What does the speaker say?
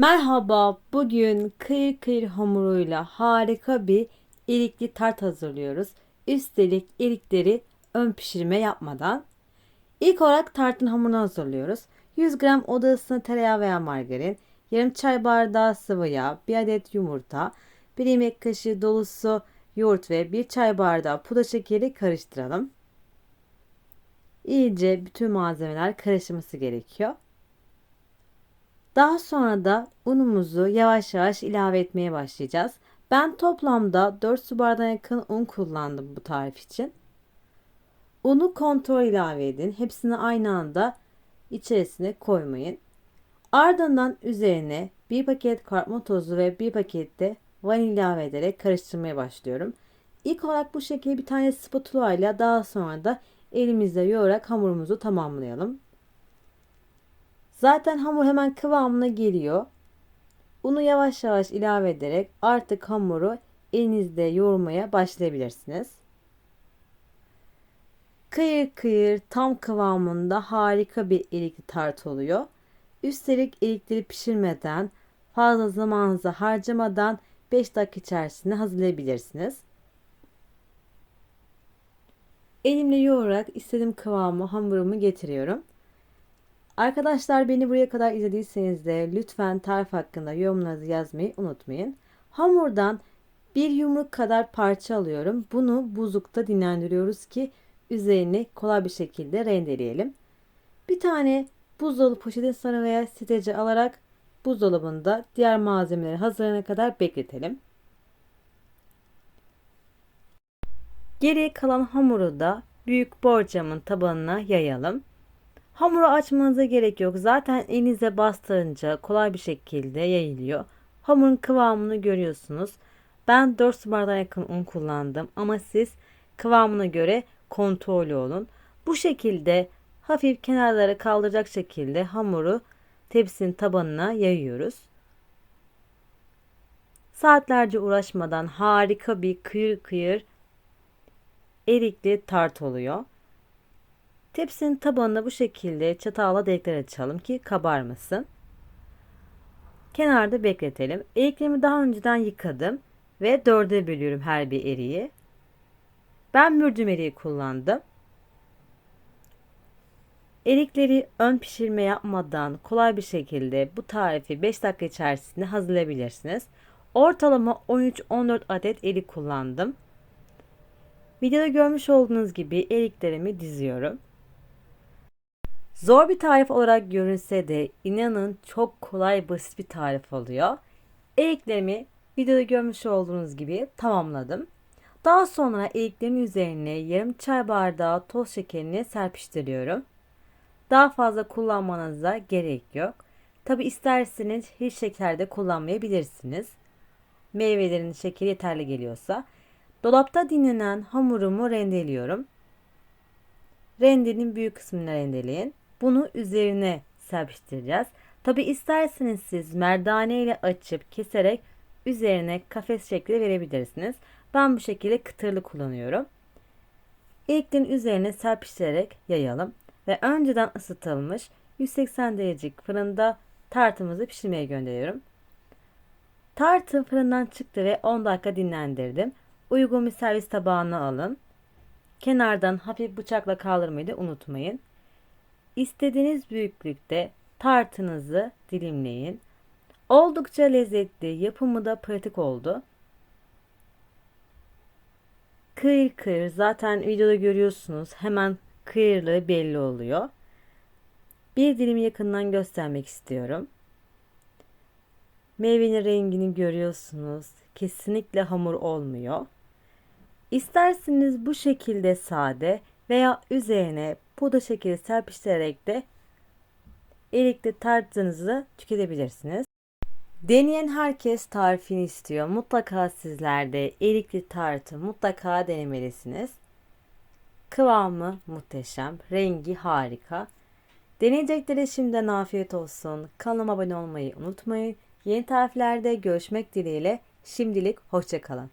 Merhaba, bugün kıyır kıyır hamuruyla harika bir erikli tart hazırlıyoruz. Üstelik erikleri ön pişirme yapmadan. İlk olarak tartın hamurunu hazırlıyoruz. 100 gram oda ısısında tereyağı veya margarin, yarım çay bardağı sıvı yağ, 1 adet yumurta, 1 yemek kaşığı dolusu yoğurt ve 1 çay bardağı pudra şekeri karıştıralım. İyice bütün malzemeler karışması gerekiyor. Daha sonra da unumuzu yavaş yavaş ilave etmeye başlayacağız. Ben toplamda 4 su bardağına yakın un kullandım bu tarif için. Unu kontrol ilave edin. Hepsini aynı anda içerisine koymayın. Ardından üzerine bir paket kabartma tozu ve bir paket de vanilya ilave ederek karıştırmaya başlıyorum. İlk olarak bu şekilde bir tane spatula ile daha sonra da elimizle yoğurarak hamurumuzu tamamlayalım. Zaten hamur hemen kıvamına geliyor. Unu yavaş yavaş ilave ederek artık hamuru elinizde yoğurmaya başlayabilirsiniz. Kıyır kıyır tam kıvamında harika bir erikli tart oluyor. Üstelik erikleri pişirmeden fazla zamanınızı harcamadan 5 dakika içerisinde hazırlayabilirsiniz. Elimle yoğurarak istediğim kıvamı hamurumu getiriyorum. Arkadaşlar beni buraya kadar izlediyseniz de lütfen tarif hakkında yorumlarınızı yazmayı unutmayın. Hamurdan bir yumruk kadar parça alıyorum. Bunu buzlukta dinlendiriyoruz ki üzerini kolay bir şekilde rendeleyelim. Bir tane buzdolabı poşetin sarı veya siteci alarak buzdolabında diğer malzemeleri hazırlanana kadar bekletelim. Geriye kalan hamuru da büyük borcamın tabanına yayalım. Hamuru açmanıza gerek yok. Zaten elinize bastırınca kolay bir şekilde yayılıyor. Hamurun kıvamını görüyorsunuz. Ben 4 su bardağı yakın un kullandım ama siz kıvamına göre kontrollü olun. Bu şekilde hafif kenarları kaldıracak şekilde hamuru tepsinin tabanına yayıyoruz. Saatlerce uğraşmadan harika bir kıyır kıyır erikli tart oluyor. Tepsinin tabanına bu şekilde çatalla delikler açalım ki kabarmasın. Kenarda bekletelim. Eriklerimi daha önceden yıkadım ve dörde bölüyorum her bir eriği. Ben mürdüm eriği kullandım. Erikleri ön pişirme yapmadan kolay bir şekilde bu tarifi 5 dakika içerisinde hazırlayabilirsiniz. Ortalama 13-14 adet erik kullandım. Videoda görmüş olduğunuz gibi eriklerimi diziyorum. Zor bir tarif olarak görünse de inanın çok kolay basit bir tarif oluyor. Eriklerimi videoda görmüş olduğunuz gibi tamamladım. Daha sonra eriklerimin üzerine yarım çay bardağı toz şekerini serpiştiriyorum. Daha fazla kullanmanıza gerek yok. Tabi isterseniz hiç şeker de kullanmayabilirsiniz. Meyvelerin şekeri yeterli geliyorsa. Dolapta dinlenen hamurumu rendeliyorum. Rendenin büyük kısmını rendeleyin. Bunu üzerine serpiştireceğiz. Tabi isterseniz siz merdane ile açıp keserek üzerine kafes şekli verebilirsiniz. Ben bu şekilde kıtırlı kullanıyorum. İlklerin üzerine serpiştirerek yayalım ve önceden ısıtılmış 180 derecelik fırında tartımızı pişirmeye gönderiyorum. Tartım fırından çıktı ve 10 dakika dinlendirdim. Uygun bir servis tabağına alın. Kenardan hafif bıçakla kaldırmayı da unutmayın. İstediğiniz büyüklükte tartınızı dilimleyin. Oldukça lezzetli, yapımı da pratik oldu. Kıyır kıyır zaten videoda görüyorsunuz hemen kıyırlığı belli oluyor. Bir dilimi yakından göstermek istiyorum. Meyvenin rengini görüyorsunuz. Kesinlikle hamur olmuyor. İsterseniz bu şekilde sade veya üzerine pudra şekeri serpiştirerek de erikli tartınızı tüketebilirsiniz. Deneyen herkes tarifini istiyor. Mutlaka sizler de erikli tartı mutlaka denemelisiniz. Kıvamı muhteşem, rengi harika. Deneyeceklere şimdiden afiyet olsun. Kanalıma abone olmayı unutmayın. Yeni tariflerde görüşmek dileğiyle şimdilik hoşçakalın.